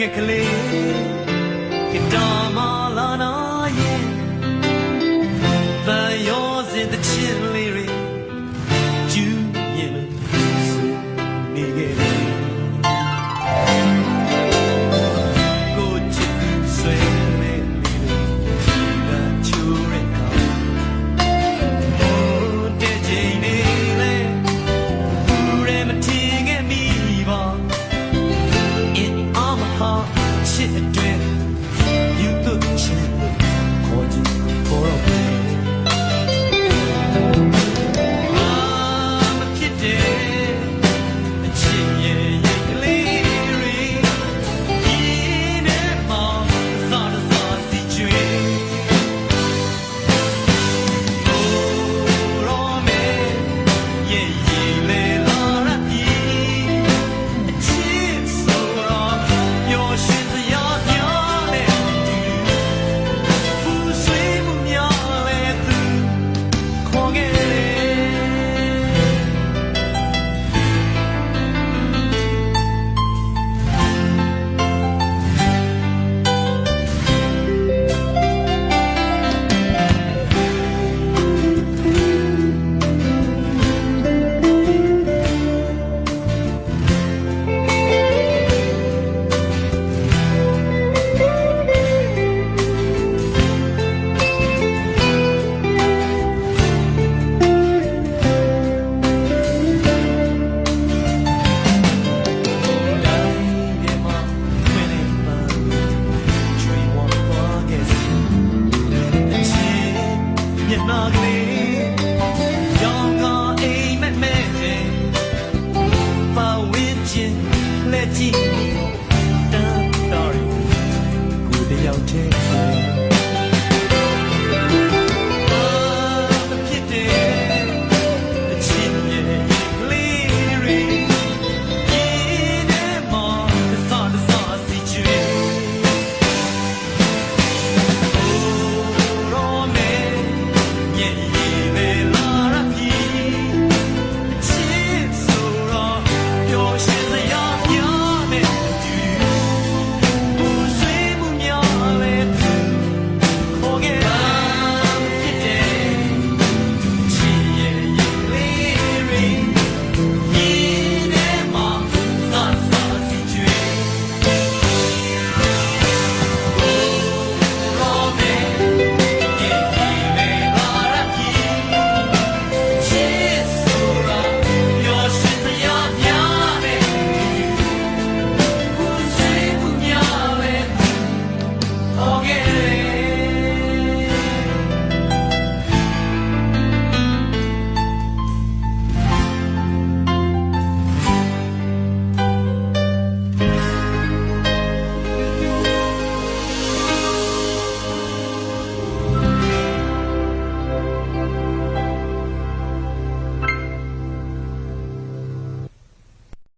ငှက်ကလေးကတာမလာနာရဲ့ဗန်ရောစင်တဲ့ချစ် shit again. don't take